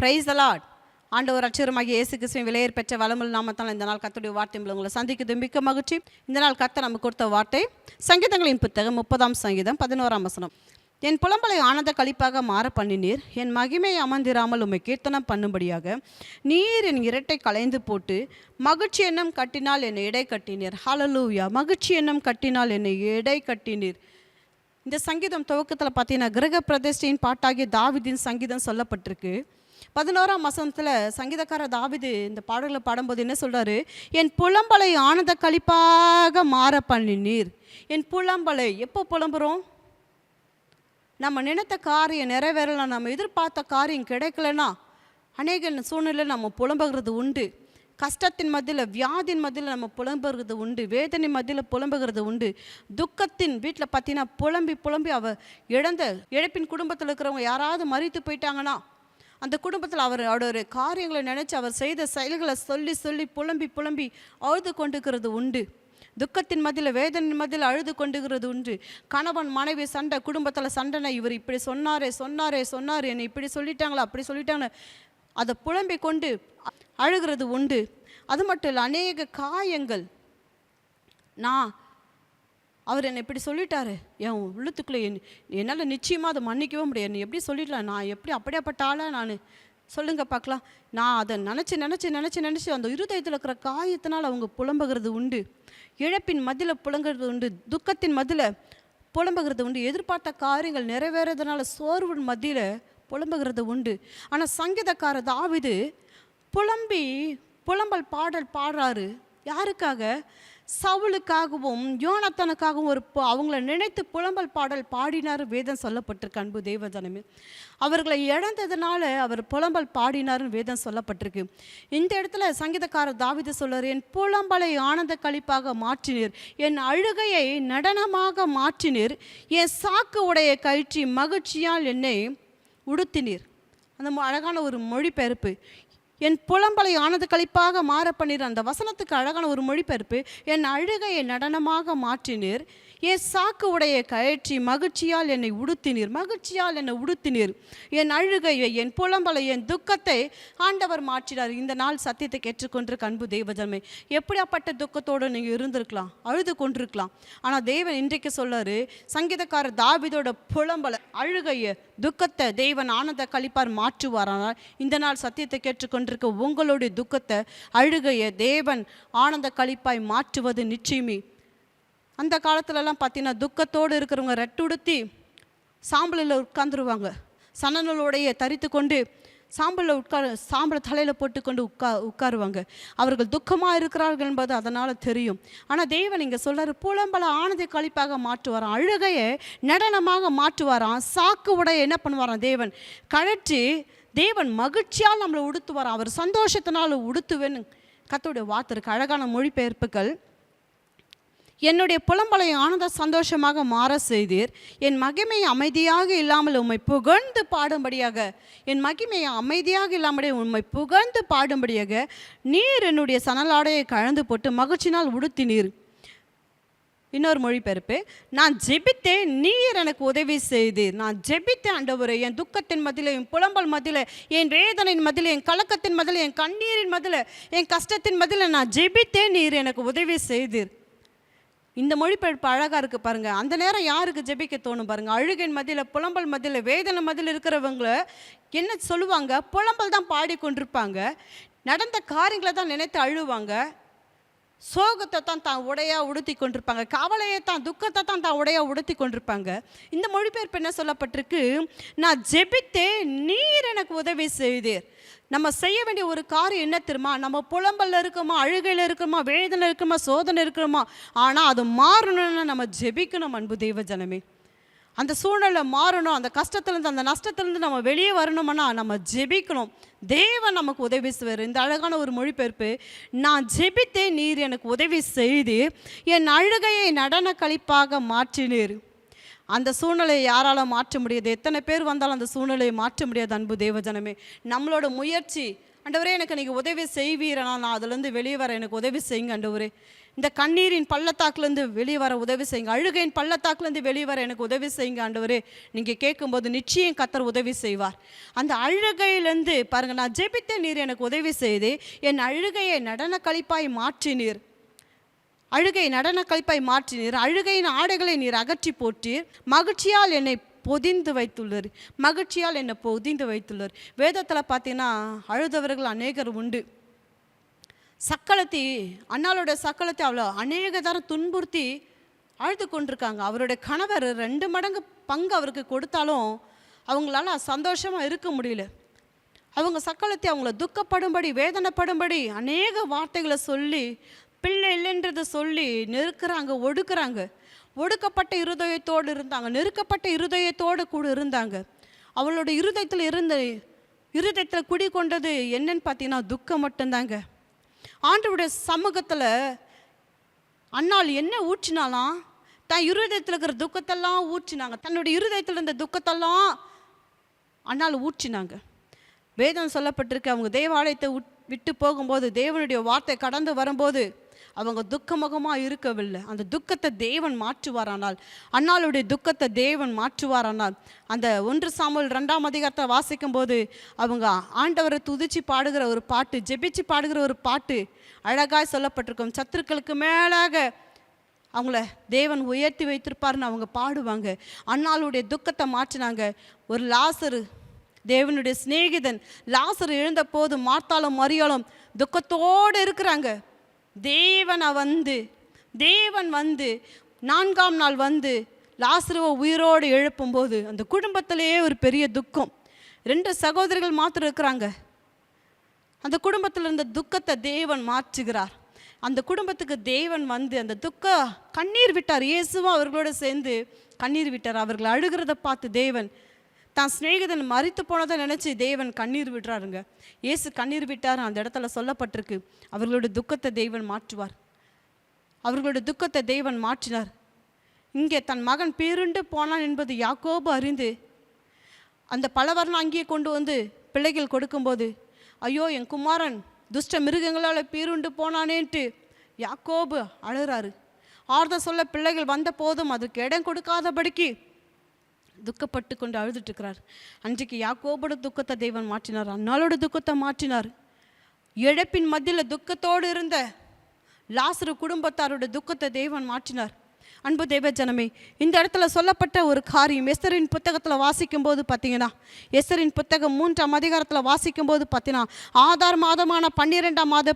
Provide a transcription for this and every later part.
Price allot ஆண்டவர் அச்சரமாகிய இயேசு கிறிஸ்துவின் விலையேற் பெற்ற வளமுள்ள நாமத்தால் இந்த நாள் கத்துடைய வார்த்தை உங்களை சந்திக்குது மிக்க மகிழ்ச்சி. இந்த நாள் கத்த நமக்கு கொடுத்த வார்த்தை சங்கீதங்களின் புத்தகம் முப்பதாம் சங்கீதம் பதினோராம் வசனம். என் புலம்பலை ஆனந்த கழிப்பாக மாற பண்ணினீர். என் மகிமை அமர்ந்திராமல் உம்மை கீர்த்தனம் பண்ணும்படியாக நீர் என் இரட்டை களைந்து போட்டு மகிழ்ச்சி எண்ணம் கட்டினால் என்னை இடை கட்டினீர். ஹலலூயா மகிழ்ச்சி எண்ணம் கட்டினால் என்னை இடை கட்டினீர். இந்த சங்கீதம் துவக்கத்தில் பார்த்தீங்கன்னா கிரக பிரதிஷ்டையின் பாட்டாகிய தாவிதின் சங்கீதம் சொல்லப்பட்டிருக்கு. பதினோராம் வசனத்தில் சங்கீதக்கார தாவிது இந்த பாடல்களை பாடும்போது என்ன சொல்கிறாரு என் புலம்பலை ஆனந்த கழிப்பாக மாற பண்ணினீர். என் புலம்பலை எப்போ புலம்புறோம்? நம்ம நினைத்த காரியம் நிறைவேறலாம் நம்ம எதிர்பார்த்த காரியம் கிடைக்கலனா அநேக சூழ்நிலை நம்ம புலம்புகிறது உண்டு. கஷ்டத்தின் மத்தியில் வியாதியின் மத்தியில் நம்ம புலம்புறது உண்டு. வேதனை மத்தியில் புலம்புகிறது உண்டு. துக்கத்தின் வீட்டில் பார்த்தீங்கன்னா புலம்பி புலம்பி அவ இழந்த இழப்பின் குடும்பத்தில் இருக்கிறவங்க யாராவது மறித்து போயிட்டாங்கன்னா அந்த குடும்பத்தில் அவர் அவரோட காரியங்களை நினச்சி அவர் செய்த செயல்களை சொல்லி சொல்லி புலம்பி புலம்பி அழுது கொண்டுக்கிறது உண்டு. துக்கத்தின் மதியில் வேதனின் மதியில் அழுது கொண்டுகிறது உண்டு. கணவன் மனைவி சண்டை குடும்பத்தில் சண்டைனா இவர் இப்படி சொன்னாரே சொன்னாரே சொன்னார் என்னை இப்படி சொல்லிட்டாங்களா அப்படி சொல்லிட்டாங்க அதை புலம்பி கொண்டு அழுகிறது உண்டு. அது மட்டும் இல்லை அநேக காயங்கள். நான் அவர் என்னை இப்படி சொல்லிட்டாரு. என் உள்ளத்துக்குள்ளே என் என்னால் நிச்சயமாக அதை மன்னிக்கவே முடியாது. எப்படி சொல்லிடலாம்? நான் எப்படி அப்படியாப்பட்ட ஆளா நான்? சொல்லுங்க பார்க்கலாம். நான் அதை நினச்சி நினச்சி நினச்சி நினச்சி அந்த இருதயத்தில் இருக்கிற காயத்தினால் அவங்க புலம்புகிறது உண்டு. இழப்பின் மதியில் புலங்குறது உண்டு. துக்கத்தின் மதியில் புலம்புகிறது உண்டு. எதிர்பார்த்த காரியங்கள் நிறைவேறதுனால சோர்வின் மத்தியில் புலம்புகிறது உண்டு. ஆனால் சங்கீதக்கார தாவிது புலம்பி புலம்பல் பாடல் பாடுறாரு. யாருக்காக? சவுளுக்காகவும் யோனத்தனுக்காகவும் ஒரு பு- அவங்கள நினைத்து புலம்பல் பாடல் பாடினார் வேதம் சொல்லப்பட்டிருக்கு அன்பு தேவஜனமே. அவர்களை இழந்ததுனால அவர் புலம்பல் பாடினார்னு வேதம் சொல்லப்பட்டிருக்கு. இந்த இடத்துல சங்கீதக்காரர் தாவிது சொல்றாரு என் புலம்பலை ஆனந்த கழிப்பாக மாற்றினீர் என் அழுகையை நடனமாக மாற்றினீர் என் சாக்கு உடைய கயிற்றி மகிழ்ச்சியால் என்னை உடுத்தினீர். அந்த அழகான ஒரு மொழிபெயர்ப்பு. என் புலம்பலை ஆனது கழிப்பாக மாற பண்ணிற அந்த வசனத்துக்கு அழகான ஒரு மொழிபெயர்ப்பு என் அழுகையை நடனமாக மாற்றினீர் என் சாக்கு உடைய கயற்றி மகிழ்ச்சியால் என்னை உடுத்தினீர். மகிழ்ச்சியால் என்னை உடுத்தினீர். என் அழுகையை என் புலம்பலை என் துக்கத்தை ஆண்டவர் மாற்றினார். இந்த நாள் சத்தியத்தை கேட்டுக்கொண்டிருக்க அன்பு தெய்வஜன்மை எப்படியாப்பட்ட துக்கத்தோடு நீங்கள் இருந்திருக்கலாம் அழுது கொண்டிருக்கலாம். ஆனால் தேவன் இன்றைக்கு சொல்லாரு சங்கீதக்காரர் தாவிதோட புலம்பலை அழுகையை துக்கத்தை தேவன் ஆனந்த கழிப்பார் மாற்றுவாரானால் இந்த நாள் சத்தியத்தை கேட்டுக்கொண்டிருக்க உங்களுடைய துக்கத்தை அழுகையை தேவன் ஆனந்த கழிப்பாய் மாற்றுவது நிச்சயமே. அந்த காலத்துலலாம் பார்த்தீங்கன்னா துக்கத்தோடு இருக்கிறவங்க ரெட்டுடுத்தி சாம்பலில் உட்காந்துருவாங்க சனநூலோடைய தரித்து கொண்டு சாம்பலில் உட்கார் சாம்பலை தலையில் போட்டுக்கொண்டு உட்கா உட்காருவாங்க. அவர்கள் துக்கமாக இருக்கிறார்கள் என்பது அதனால் தெரியும். ஆனால் தேவன் இங்கே சொல்கிறார் புலம்பல ஆனந்த கழிப்பாக மாற்றுவாராம். அழுகையை நடனமாக மாற்றுவாராம். சாக்கு உடைய என்ன பண்ணுவாராம் தேவன்? கழற்றி தேவன் மகிழ்ச்சியால் நம்மளை உடுத்துவாராம். அவர் சந்தோஷத்தினால் உடுத்துவேன்னு கத்தோடைய வார்த்தை அழகான மொழிபெயர்ப்புகள். என்னுடைய புலம்பலை ஆனந்த சந்தோஷமாக மாற செய்தீர். என் மகிமை அமைதியாக இல்லாமல் உம்மை புகழ்ந்து பாடும்படியாக என் மகிமை அமைதியாக இல்லாமல் உம்மை புகழ்ந்து பாடும்படியாக நீர் என்னுடைய சணலாடையை கழந்து போட்டு மகிழ்ச்சினால் உடுத்தினீர். இன்னொரு மொழிபெயர்ப்பு நான் ஜெபித்தேன் நீர் எனக்கு உதவி செய்தீர். நான் ஜெபித்தே ஆண்டவரே என் துக்கத்தின் மதியில் என் புலம்பல் மதியில் என் வேதனையின் மதியில் என் கலக்கத்தின் மதியில் என் கண்ணீரின் மதியில் என் கஷ்டத்தின் மதியில் நான் ஜெபித்தேன் நீர் எனக்கு உதவி செய்தீர். இந்த மொழிபெயர்ப்பு அழகாக இருக்குது பாருங்கள் அந்த நேரம் யாருக்கு ஜெபிக்க தோணும் பாருங்கள் அழுகின் மதியில் புலம்பல் மதியில் வேதனை மதியில் இருக்கிறவங்கள என்ன சொல்லுவாங்க? புலம்பல் தான் பாடிக்கொண்டிருப்பாங்க. நடந்த காரியங்களை தான் நினைத்து அழுவாங்க. சோகத்தை தான் தான் உடையாக உடுத்தி கொண்டிருப்பாங்க. கவலையை தான் துக்கத்தை தான் தான் உடையாக உடுத்தி கொண்டிருப்பாங்க. இந்த மொழிபெயர்ப்பு என்ன சொல்லப்பட்டிருக்கு? நான் ஜெபித்தே நீர் எனக்கு உதவி செய்தீர் நம்ம செய்ய வேண்டிய ஒரு காரியம் என்ன தெரியுமா? நம்ம புலம்பல்ல இருக்கோமா? அழுகையில் இருக்கோமா? வேதனை இருக்குமா? சோதனை இருக்கிறோமா ஆனால் அது மாறணும்னு நம்ம ஜெபிக்கணும் அன்பு தெய்வ ஜனமே. அந்த சூழ்நிலை மாறணும் அந்த கஷ்டத்துலேருந்து அந்த நஷ்டத்துலேருந்து நம்ம வெளியே வரணும்னா நம்ம ஜெபிக்கணும். தேவன் நமக்கு உதவி செய்வார். இந்த அழகான ஒரு மொழிபெயர்ப்பு நான் ஜெபித்தேன் நீர் எனக்கு உதவி செய்து என் அழுகையை நடன கழிப்பாக மாற்றினீர். அந்த சூழ்நிலையை யாரால மாற்ற முடியாது. எத்தனை பேர் வந்தாலும் அந்த சூழ்நிலையை மாற்ற முடியாது அன்பு தேவஜனமே. நம்மளோட முயற்சி அண்டவரே எனக்கு நீங்கள் உதவி செய்வீரனா நான் அதுலேருந்து வெளியே வர எனக்கு உதவி செய்யுங்க அண்டவரே இந்த கண்ணீரின் பள்ளத்தாக்குலேருந்து வெளியே வர உதவி செய்யுங்க. அழுகையின் பள்ளத்தாக்குலேருந்து வெளியே வர எனக்கு உதவி செய்யுங்க ஆண்டவர். நீங்கள் கேட்கும்போது நிச்சயம் கத்தர் உதவி செய்வார். அந்த அழுகையிலேருந்து பாருங்கள் நான் ஜெபித்த நீர் எனக்கு உதவி செய்து. என் அழுகையை நடன கழிப்பாய் மாற்றினீர் அழுகை நடன கழிப்பாய் மாற்றினீர் அழுகையின் ஆடைகளை நீர் அகற்றி போட்டீர். மகிழ்ச்சியால் என்னை பொதிந்து வைத்துள்ளார். மகிழ்ச்சியால் என்னை பொதிந்து வைத்துள்ளார். வேதத்தில் பார்த்தீங்கன்னா அழுதவர்கள் அநேகர் உண்டு. சக்களத்தை அண்ணாளோட சக்களத்தை அவ்வளோ அநேக தரம் துன்புறுத்தி அழுத்து கொண்டிருக்காங்க. அவருடைய கணவர் ரெண்டு மடங்கு பங்கு அவருக்கு கொடுத்தாலும் அவங்களால சந்தோஷமாக இருக்க முடியல. அவங்க சக்களத்தை அவங்கள துக்கப்படும்படி வேதனைப்படும்படி அநேக வார்த்தைகளை சொல்லி பிள்ளை இல்லைன்றதை சொல்லி நெருக்கிறாங்க ஒடுக்குறாங்க. ஒடுக்கப்பட்ட இருதயத்தோடு இருந்தாங்க நெருக்கப்பட்ட இருதயத்தோடு கூட இருந்தாங்க. அவளோட இருதயத்தில் இருந்த இருதயத்தில் குடி கொண்டது என்னன்னு பார்த்தீங்கன்னா துக்கம் மட்டும்தாங்க. ஆண்டவுடைய சமூகத்தில் அன்னால் என்ன ஊற்றினாலாம்? தன் இருதயத்தில் இருக்கிற துக்கத்தெல்லாம் ஊற்றினாங்க. தன்னுடைய இருதயத்தில் இருந்த துக்கத்தெல்லாம் அன்னால் ஊற்றினாங்க. வேதம் சொல்லப்பட்டிருக்கு அவங்க தேவாலயத்தை விட்டு போகும்போது தேவனுடைய வார்த்தை கடந்து வரும்போது அவங்க துக்கமுகமாக இருக்கவில்லை. அந்த துக்கத்தை தேவன் மாற்றுவாரானால் அண்ணாளுடைய துக்கத்தை தேவன் மாற்றுவாரானால் அந்த ஒன்று சாமல் ரெண்டாம் அதிகாரத்தை வாசிக்கும்போது அவங்க ஆண்டவரை துதிச்சு பாடுகிற ஒரு பாட்டு ஜெபிச்சு பாடுகிற ஒரு பாட்டு அழகாய் சொல்லப்பட்டிருக்கும். சத்துருக்களுக்கு மேலாக அவங்கள தேவன் உயர்த்தி வைத்திருப்பாருன்னு அவங்க பாடுவாங்க. அண்ணாளுடைய துக்கத்தை மாற்றினாங்க. ஒரு லாசரு தேவனுடைய சிநேகிதன் லாசர் எழுந்த போது மார்த்தாலும் மறியாலும் துக்கத்தோடு இருக்கிறாங்க. தேவனை வந்து தேவன் வந்து நான்காம் நாள் வந்து லாசருவை உயிரோடு எழுப்பும்போது அந்த குடும்பத்திலேயே ஒரு பெரிய துக்கம். ரெண்டு சகோதரிகள் மாத்திரம் இருக்கிறாங்க. அந்த குடும்பத்தில் இருந்த துக்கத்தை தேவன் மாற்றுகிறார். அந்த குடும்பத்துக்கு தேவன் வந்து அந்த துக்க கண்ணீர் விட்டார். இயேசுவும் அவர்களோடு சேர்ந்து கண்ணீர் விட்டார். அவர்கள் அழுகிறத பார்த்து தேவன் தான் சிநேகிதன் மறித்து போனதை நினச்சி தேவன் கண்ணீர் விடுறாருங்க. இயேசு கண்ணீர் விட்டார் அந்த இடத்துல சொல்லப்பட்டிருக்கு. அவர்களுடைய துக்கத்தை தெய்வன் மாற்றுவார். அவர்களுடைய துக்கத்தை தெய்வன் மாற்றினார். இங்கே தன் மகன் பேருண்டு போனான் என்பது யாக்கோபு அறிந்து அந்த பலவரன் அங்கேயே கொண்டு வந்து பிள்ளைகள் கொடுக்கும்போது ஐயோ என் குமாரன் துஷ்ட மிருகங்களால் பீருண்டு போனானேன்ட்டு யாக்கோபு அழுறாரு. ஆறுதல் சொல்ல பிள்ளைகள் வந்த போதும் அதுக்கு இடம் கொடுக்காதபடிக்கு துக்கப்பட்டு கொண்டு அழுதுட்டுருக்கிறார். அன்றைக்கு யாக்கோபோட துக்கத்தை தெய்வன் மாற்றினார். அன்னாலோட துக்கத்தை மாற்றினார். இழப்பின் மத்தியில் துக்கத்தோடு இருந்த லாசரு குடும்பத்தாரோட துக்கத்தை தெய்வன் மாற்றினார். அன்பு தெய்வ ஜனமே இந்த இடத்துல சொல்லப்பட்ட ஒரு காரியம் எஸ்தரின் புத்தகத்தில் வாசிக்கும்போது பார்த்தீங்கன்னா எஸ்தரின் புத்தகம் மூன்றாம் அதிகாரத்தில் வாசிக்கும்போது பார்த்தீங்கன்னா ஆதார் மாதமான பன்னிரெண்டாம் மாத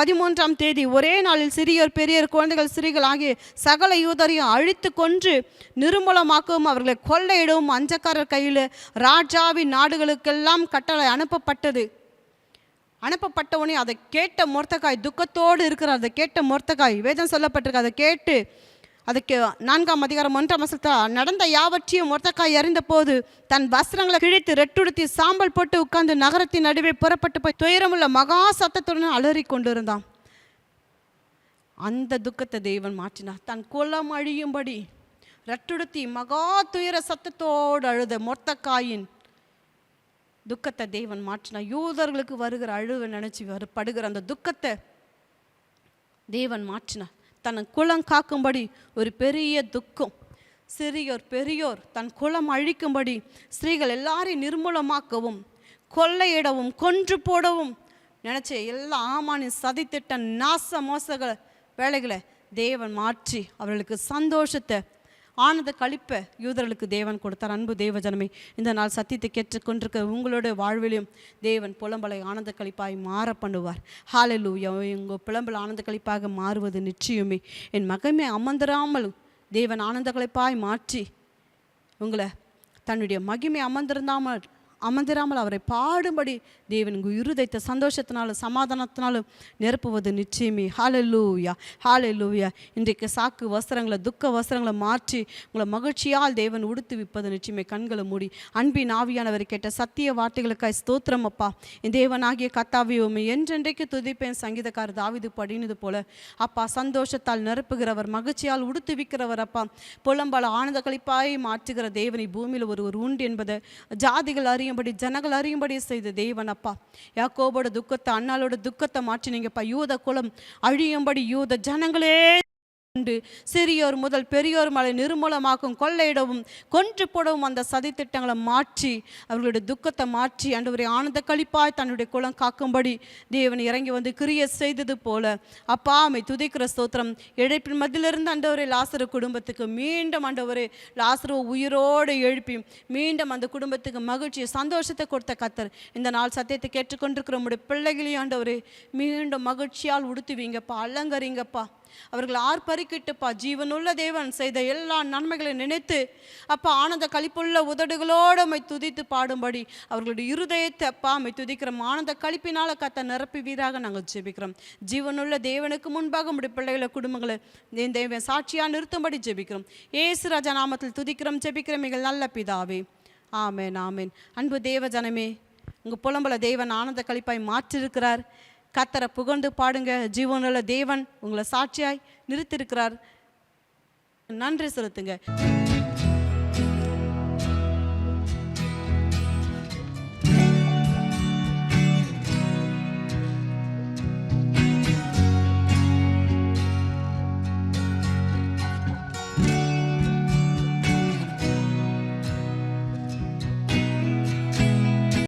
பதிமூன்றாம் தேதி ஒரே நாளில் சிறியோர் பெரியோர் குழந்தைகள் சிறிகள் ஆகிய சகல யூதரையும் அழித்து கொன்று நிர்மூலமாக்கவும் அவர்களை கொள்ளையிடவும் அஞ்சக்காரர் கையில் ராஜாவின் நாடுகளுக்கெல்லாம் கட்டளை அனுப்பப்பட்டது. அனுப்பப்பட்டவனே அதை கேட்ட மொர்த்தக்காய் துக்கத்தோடு இருக்கிறார். அதை கேட்ட மொர்த்தக்காய் வேதம் சொல்லப்பட்டிருக்கு. அதை கேட்டு அதுக்கு நான்காம் அதிகாரம் ஒன்றாம் வசத்தா நடந்த யாவற்றையும் மொர்த்தக்காய் அறிந்த போது தன் வஸ்திரங்களை கிழித்து ரெட்டுடுத்தி சாம்பல் போட்டு உட்கார்ந்து நகரத்தின் நடுவே புறப்பட்டு போய் துயரமுள்ள மகா சத்தத்துடன் அலறி கொண்டிருந்தான் அந்த துக்கத்தை தெய்வன் மாற்றினார். தன் குலம் அழியும்படி ரெட்டுடுத்தி மகா துயர சத்தத்தோடு அழுத மொர்த்தக்காயின் துக்கத்தை தேவன் மாற்றினார். யூதர்களுக்கு வருகிற அழுவை நினச்சி வரு படுகிற அந்த துக்கத்தை தேவன் மாற்றினார். தன் குலம் காக்கும்படி ஒரு பெரிய துக்கம். சிறியோர் பெரியோர் தன் குலம் அழிக்கும்படி ஸ்திரீகள் எல்லாரையும் நிர்மூலமாக்கவும் கொள்ளையிடவும் கொன்று போடவும் நினச்ச எல்லா ஆமானின் சதித்திட்ட நாச மோசங்களை வேலைகளை தேவன் மாற்றி அவர்களுக்கு சந்தோஷத்தை ஆனந்த கழிப்பை யூதர்களுக்கு தேவன் கொடுத்தார். அன்பு தேவ ஜனமே இந்த நாள் சத்தியத்தை கேட்டுக்கொண்டிருக்க உங்களுடைய வாழ்விலையும் தேவன் புலம்பலை ஆனந்த கழிப்பாய் மாற பண்ணுவார். ஹாலலூயா உங்கள் புலம்பல் ஆனந்த கழிப்பாக மாறுவது நிச்சயமே. என் மகமே அமர்ந்திராமல் தேவன் ஆனந்த கழிப்பாய் மாற்றி உங்களை தன்னுடைய மகிமை அமர்ந்திருந்தாமல் அமர்ந்திராமல் அவரை பாடும்படி தேவன் உங்கள் இருதயத்தை சந்தோஷத்தினாலும் சமாதானத்தினாலும் நிரப்புவது நிச்சயமே. ஹாலலூயா ஹாலலூயா இன்றைக்கு சாக்கு வஸ்திரங்களை துக்க வஸ்திரங்களை மாற்றி உங்களை மகிழ்ச்சியால் தேவன் உடுத்து விப்பது நிச்சயமே. கண்களை மூடி அன்பின் ஆவியானவர் கேட்ட சத்திய வார்த்தைகளுக்காய் ஸ்தோத்திரம் அப்பா. என் தேவனாகிய கத்தாவியோமே என்றென்றைக்கு துதிப்பேன். சங்கீதக்காரர் தாவிது படினது போல அப்பா சந்தோஷத்தால் நிரப்புகிறவர் மகிழ்ச்சியால் உடுத்துவிக்கிறவர் அப்பா. புலம்பல ஆனந்த கழிப்பாய் மாற்றுகிற தேவனை பூமியில் ஒருவர் உண்டு என்பதை ஜாதிகள் அறியும் அறியும்படி ஜனங்கள் அறியும்படி செய்த தேவன் அப்பா. யாக்கோபோட துக்கத்தை அண்ணாளோட துக்கத்தை மாற்றினீங்கப்பா யூத குலம் அழியும்படி யூத ஜனங்களே உண்டு. சிறியோர் முதல் பெரியோர் மலை நிர்மூலமாக்கும் கொள்ளையிடவும் கொன்று போடவும் அந்த சதித்திட்டங்களை மாற்றி அவர்களுடைய துக்கத்தை மாற்றி அன்றுவரை ஆனந்த கழிப்பாய் தன்னுடைய குலம் காக்கும்படி தேவன் இறங்கி வந்து கிரிய செய்தது போல. அப்பா அமை துதிக்கிற ஸ்தோத்திரம். இழைப்பின் மத்தியிலிருந்து அண்டவரை லாசரு குடும்பத்துக்கு மீண்டும் அண்டவரே லாசரு உயிரோடு எழுப்பி மீண்டும் அந்த குடும்பத்துக்கு மகிழ்ச்சியை சந்தோஷத்தை கொடுத்த கத்தர். இந்த நாள் சத்தியத்தை கேட்டுக்கொண்டிருக்கிற நம்முடைய பிள்ளைகளையும் ஆண்டவரே மீண்டும் மகிழ்ச்சியால் உடுத்துவீங்கப்பா அலங்கரிங்கப்பா. அவர்கள் ஆர்ப்பரிக்கிட்டுப்பா ஜீவனுள்ள தேவன் செய்த எல்லா நன்மைகளையும் நினைத்து அப்பா ஆனந்த கழிப்புள்ள உதடுகளோடு அமை துதித்து பாடும்படி அவர்களுடைய இருதயத்தை அப்பா அம்மை துதிக்கிறோம் ஆனந்த கழிப்பினால் கத்த நிரப்பி வீராக நாங்கள் ஜெபிக்கிறோம். ஜீவனுள்ள தேவனுக்கு முன்பாக நம்முடைய பிள்ளைகளை குடும்பங்களை இந்த தேவன் சாட்சியாக நிறுத்தும்படி ஜெபிக்கிறோம். ஏசு ராஜா நாமத்தில் துதிக்கிறோம் ஜெபிக்கிறோம் மிக நல்ல பிதாவே. ஆமேன் ஆமேன். அன்பு தேவ ஜனமே உங்கள் புலம்பல தேவன் ஆனந்த கழிப்பாய் மாற்றிருக்கிறார். கத்தரை புகழ்ந்து பாடுங்க. ஜீவனுள்ள தேவன் உங்களை சாட்சியாய் நிறுத்திருக்கிறார் நன்றி செலுத்துங்க.